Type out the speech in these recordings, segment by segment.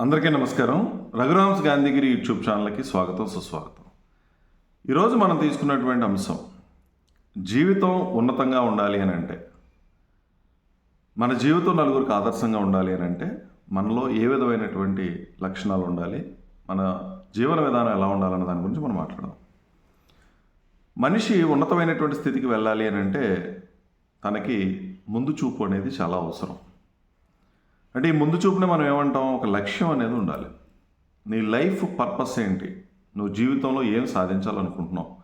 అందరికీ నమస్కారం. రఘురామ్స్ గాంధీగిరి యూట్యూబ్ ఛానల్కి స్వాగతం సుస్వాగతం. ఈరోజు మనం తీసుకున్నటువంటి అంశం జీవితం ఉన్నతంగా ఉండాలి అని అంటే. మన జీవితం నలుగురికి ఆదర్శంగా ఉండాలి అని అంటే మనలో ఏ విధమైనటువంటి లక్షణాలు ఉండాలి మన జీవన విధానం ఎలా ఉండాలన్న దాని గురించి మనం మాట్లాడదాం. మనిషి ఉన్నతమైనటువంటి స్థితికి వెళ్ళాలి అని అంటే తనకి ముందు చూపు అనేది చాలా అవసరం. అంటే ఈ ముందు చూపునే మనం ఏమంటాం? ఒక లక్ష్యం అనేది ఉండాలి. నీ లైఫ్ పర్పస్ ఏంటి? నువ్వు జీవితంలో ఏం సాధించాలనుకుంటున్నావు?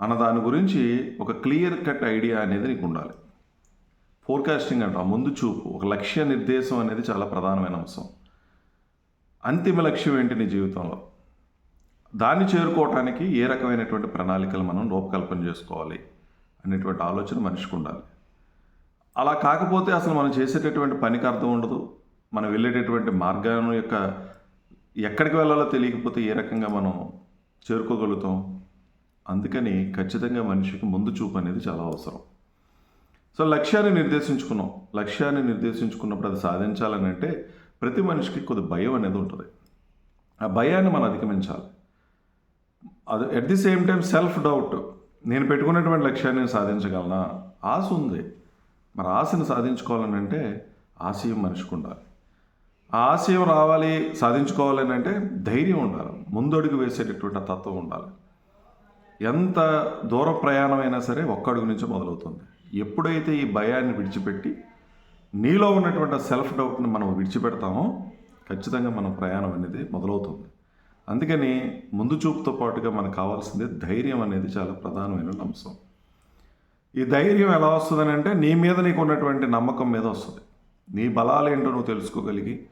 అన్న దాని గురించి ఒక క్లియర్ కట్ ఐడియా అనేది నీకు ఉండాలి. ఫోర్కాస్టింగ్ అంటాం. ముందు చూపు. ఒక లక్ష్య నిర్దేశం అనేది చాలా ప్రధానమైన అంశం. అంతిమ లక్ష్యం ఏంటి నీ జీవితంలో? దాన్ని చేరుకోవటానికి ఏ రకమైనటువంటి ప్రణాళికలు మనం రూపకల్పన చేసుకోవాలి అనేటువంటి ఆలోచన మనిషికి ఉండాలి. అలా కాకపోతే అసలు మనం చేసేటటువంటి పనికి అర్థం ఉండదు. మనం వెళ్ళేటటువంటి మార్గం యొక్క ఎక్కడికి వెళ్ళాలో తెలియకపోతే ఏ రకంగా మనం చేరుకోగలుగుతాం? అందుకని ఖచ్చితంగా మనిషికి ముందు చూపు అనేది చాలా అవసరం. సో లక్ష్యాన్ని నిర్దేశించుకున్నాం. లక్ష్యాన్ని నిర్దేశించుకున్నప్పుడు అది సాధించాలని అంటే ప్రతి మనిషికి కొద్ది భయం అనేది ఉంటుంది. ఆ భయాన్ని మనం అధిగమించాలి. అది at the same time self doubt నేను పెట్టుకున్నటువంటి లక్ష్యాన్ని నేను సాధించగలనా? ఆశ ఉంది. మరి ఆశను సాధించుకోవాలని అంటే ఆశయం మనిషికి ఉండాలి. ఆశయం రావాలి సాధించుకోవాలని అంటే ధైర్యం ఉండాలి. ముందడుగు వేసేటటువంటి తత్వం ఉండాలి. ఎంత దూర ప్రయాణమైనా సరే ఒక్కడుగు నుంచి మొదలవుతుంది. ఎప్పుడైతే ఈ భయాన్ని విడిచిపెట్టి నీలో ఉన్నటువంటి సెల్ఫ్ డౌట్ని మనం విడిచిపెడతామో ఖచ్చితంగా మన ప్రయాణం అనేది మొదలవుతుంది. అందుకని ముందు చూపుతో పాటుగా మనకు కావాల్సింది ధైర్యం అనేది చాలా ప్రధానమైన అంశం. ఈ ధైర్యం ఎలా వస్తుందని అంటే నీ మీద నీకు ఉన్నటువంటి నమ్మకం మీద వస్తుంది. నీ బలాలు ఏంటో నువ్వు తెలుసుకోగలిగి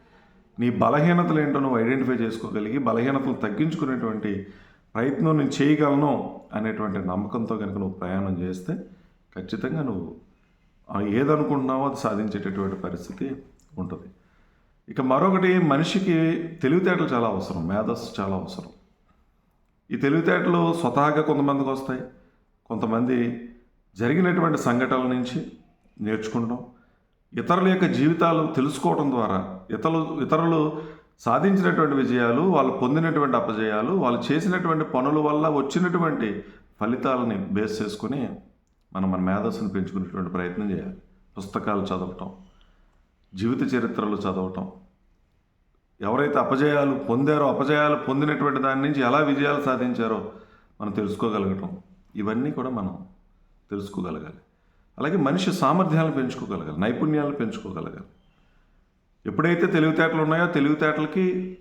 నీ బలహీనతలు ఏంటో నువ్వు ఐడెంటిఫై చేసుకోగలిగి బలహీనతలు తగ్గించుకునేటువంటి ప్రయత్నం నేను చేయగలను అనేటువంటి నమ్మకంతో కనుక నువ్వు ప్రయాణం చేస్తే ఖచ్చితంగా నువ్వు ఏదనుకుంటున్నావో అది సాధించేటటువంటి పరిస్థితి ఉంటుంది. ఇక మరొకటి మనిషికి తెలివితేటలు చాలా అవసరం మేధస్సు చాలా అవసరం. ఈ తెలివితేటలు స్వతహాగా కొంతమందికి వస్తాయి. కొంతమంది జరిగినటువంటి సంఘటనల నుంచి నేర్చుకుంటాం ఇతరుల యొక్క జీవితాలు తెలుసుకోవడం ద్వారా ఇతరులు ఇతరులు సాధించినటువంటి విజయాలు వాళ్ళు పొందినటువంటి అపజయాలు వాళ్ళు చేసినటువంటి పనుల వల్ల వచ్చినటువంటి ఫలితాలని బేస్ చేసుకుని మనం మన మేధస్సును పెంచుకునేటువంటి ప్రయత్నం చేయాలి. పుస్తకాలు చదవటం జీవిత చరిత్రలు చదవటం. ఎవరైతే అపజయాలు పొందారో అపజయాలు పొందినటువంటి దాని నుంచి ఎలా విజయాలు సాధించారో మనం తెలుసుకోగలగటం. ఇవన్నీ కూడా మనం తెలుసుకోగలగాలి. అలాగే మనిషి సామర్థ్యాలను పెంచుకోగలగాలి నైపుణ్యాలను పెంచుకోగలగాలి. ఎప్పుడైతే తెలివితేటలు ఉన్నాయో తెలివితేటలకి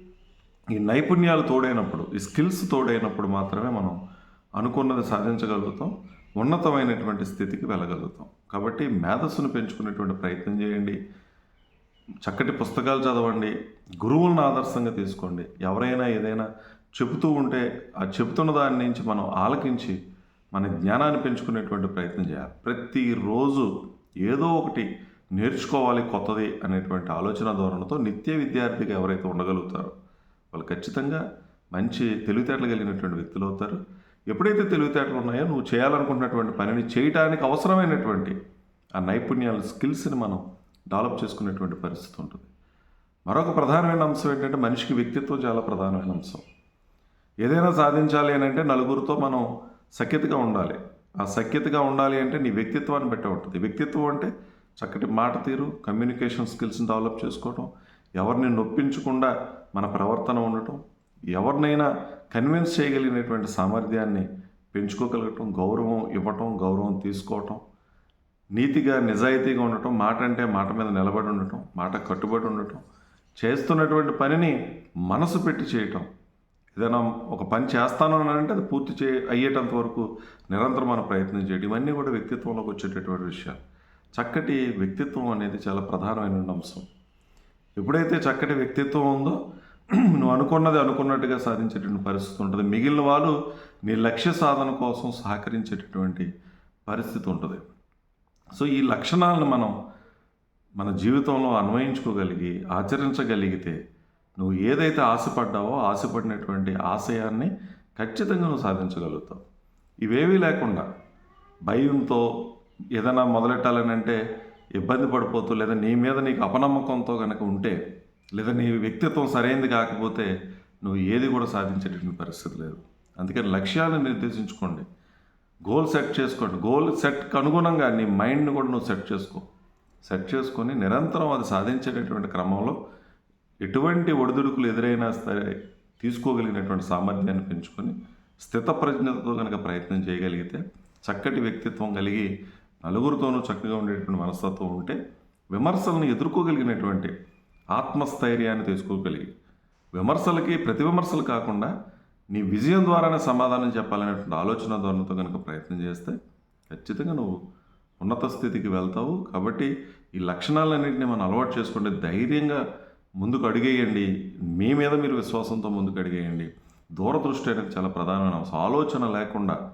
ఈ నైపుణ్యాలు తోడైనప్పుడు ఈ స్కిల్స్ తోడైనప్పుడు మాత్రమే మనం అనుకున్నది సాధించగలుగుతాం ఉన్నతమైనటువంటి స్థితికి వెళ్ళగలుగుతాం. కాబట్టి మేధస్సును పెంచుకునేటువంటి ప్రయత్నం చేయండి చక్కటి పుస్తకాలు చదవండి గురువులను ఆదర్శంగా తీసుకోండి. ఎవరైనా ఏదైనా చెబుతూ ఉంటే ఆ చెబుతున్న దాని నుంచి మనం ఆలకించి మన జ్ఞానాన్ని పెంచుకునేటువంటి ప్రయత్నం చేయాలి. ప్రతిరోజు ఏదో ఒకటి నేర్చుకోవాలి కొత్తది అనేటువంటి ఆలోచన ధోరణితో నిత్య విద్యార్థిగా ఎవరైతే ఉండగలుగుతారో వాళ్ళు ఖచ్చితంగా మంచి తెలివితేటలు కలిగినటువంటి వ్యక్తులు అవుతారు. ఎప్పుడైతే తెలివితేటలు ఉన్నాయో నువ్వు చేయాలనుకుంటున్నటువంటి పనిని చేయటానికి అవసరమైనటువంటి ఆ నైపుణ్యాల స్కిల్స్ని మనం డెవలప్ చేసుకునేటువంటి పరిస్థితి ఉంటుంది. మరొక ప్రధానమైన అంశం ఏంటంటే మనిషికి వ్యక్తిత్వం చాలా ప్రధానమైన అంశం. ఏదైనా సాధించాలి అని అంటే నలుగురితో మనం సఖ్యతగా ఉండాలి. ఆ సఖ్యతగా ఉండాలి అంటే నీ వ్యక్తిత్వాన్ని బట్టి ఉంటుంది. వ్యక్తిత్వం అంటే చక్కటి మాట తీరు కమ్యూనికేషన్ స్కిల్స్ని డెవలప్ చేసుకోవటం ఎవరిని నొప్పించకుండా మన ప్రవర్తన ఉండటం ఎవరినైనా కన్విన్స్ చేయగలిగినటువంటి సామర్థ్యాన్ని పెంచుకోగలగటం గౌరవం ఇవ్వటం గౌరవం తీసుకోవటం నీతిగా నిజాయితీగా ఉండటం మాట అంటే మాట మీద నిలబడి ఉండటం మాట కట్టుబడి ఉండటం చేస్తున్నటువంటి పనిని మనసు పెట్టి చేయటం ఏదైనా ఒక పని చేస్తాను అని అంటే అది పూర్తి చే అయ్యేటంత వరకు నిరంతరం మన ప్రయత్నం చేయడం. ఇవన్నీ కూడా వ్యక్తిత్వంలోకి వచ్చేటటువంటి విషయాలు. చక్కటి వ్యక్తిత్వం అనేది చాలా ప్రధానమైన అంశం. ఎప్పుడైతే చక్కటి వ్యక్తిత్వం ఉందో నువ్వు అనుకున్నది అనుకున్నట్టుగా సాధించేటువంటి పరిస్థితి ఉంటుంది. మిగిలిన వాళ్ళు నీ లక్ష్య సాధన కోసం సహకరించేటటువంటి పరిస్థితి ఉంటుంది. సో ఈ లక్షణాలను మనం మన జీవితంలో అన్వయించుకోగలిగి ఆచరించగలిగితే నువ్వు ఏదైతే ఆశపడ్డావో ఆశపడినటువంటి ఆశయాన్ని ఖచ్చితంగా నువ్వు సాధించగలుగుతావు. ఇవేవీ లేకుండా భయంతో ఏదైనా మొదలెట్టాలని అంటే ఇబ్బంది పడిపోతూ లేదా నీ మీద నీకు అపనమ్మకంతో కనుక ఉంటే లేదా నీ వ్యక్తిత్వం సరైనది కాకపోతే నువ్వు ఏది కూడా సాధించేటటువంటి పరిస్థితి లేదు. అందుకని లక్ష్యాలను నిర్దేశించుకోండి. గోల్ సెట్ చేసుకోండి. గోల్ సెట్కి అనుగుణంగా నీ మైండ్ని కూడా నువ్వు సెట్ చేసుకో. సెట్ చేసుకొని నిరంతరం అది సాధించేటటువంటి క్రమంలో ఎటువంటి ఒడిదుడుకులు ఎదురైనా సరే తీసుకోగలిగినటువంటి సామర్థ్యాన్ని పెంచుకొని స్థితప్రజ్ఞతతో కనుక ప్రయత్నం చేయగలిగితే చక్కటి వ్యక్తిత్వం కలిగి నలుగురితోనూ చక్కగా ఉండేటువంటి మనస్తత్వం ఉంటే విమర్శలను ఎదుర్కోగలిగినటువంటి ఆత్మస్థైర్యాన్ని తీసుకోగలిగి విమర్శలకి ప్రతి విమర్శలు కాకుండా నీ విజయం ద్వారానే సమాధానం చెప్పాలనేటువంటి ఆలోచన ధోరణితో కనుక ప్రయత్నం చేస్తే ఖచ్చితంగా నువ్వు ఉన్నత స్థితికి వెళ్తావు. కాబట్టి ఈ లక్షణాలన్నింటినీ మనం అలవాటు చేసుకుంటే ధైర్యంగా ముందుకు అడిగేయండి మీ మీద మీరు విశ్వాసంతో ముందుకు అడిగేయండి దూరదృష్టి అనేది చాలా ప్రధానమైన అంశం. ఆలోచన లేకుండా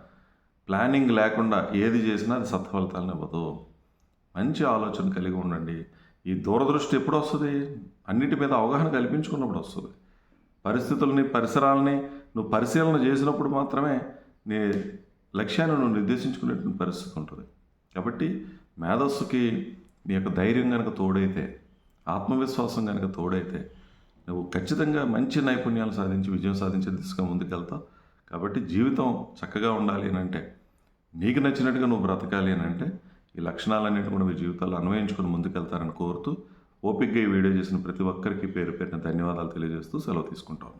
ప్లానింగ్ లేకుండా ఏది చేసినా అది సత్ఫలితాలను ఇవ్వదు. మంచి ఆలోచన కలిగి ఉండండి. ఈ దూరదృష్టి ఎప్పుడు వస్తుంది? అన్నిటి మీద అవగాహన కల్పించుకున్నప్పుడు వస్తుంది. పరిస్థితుల్ని పరిసరాలని నువ్వు పరిశీలన చేసినప్పుడు మాత్రమే నీ లక్ష్యాన్ని నువ్వు నిర్దేశించుకునేటువంటి పరిస్థితి ఉంటుంది. కాబట్టి మేధస్సుకి నీ యొక్క ధైర్యం కనుక తోడైతే ఆత్మవిశ్వాసం కనుక తోడైతే నువ్వు ఖచ్చితంగా మంచి నైపుణ్యాలు సాధించి విజయం సాధించే దిశగా ముందుకెళ్తావు. కాబట్టి జీవితం చక్కగా ఉండాలి అని అంటే నీకు నచ్చినట్టుగా నువ్వు బ్రతకాలి అని అంటే ఈ లక్షణాలన్నింటి కూడా మీ జీవితాల్లో అన్వయించుకుని ముందుకెళ్తారని కోరుతూ ఓపిక్గా ఈ వీడియో చేసిన ప్రతి ఒక్కరికి పేరు పేరున ధన్యవాదాలు తెలియజేస్తూ సెలవు తీసుకుంటాను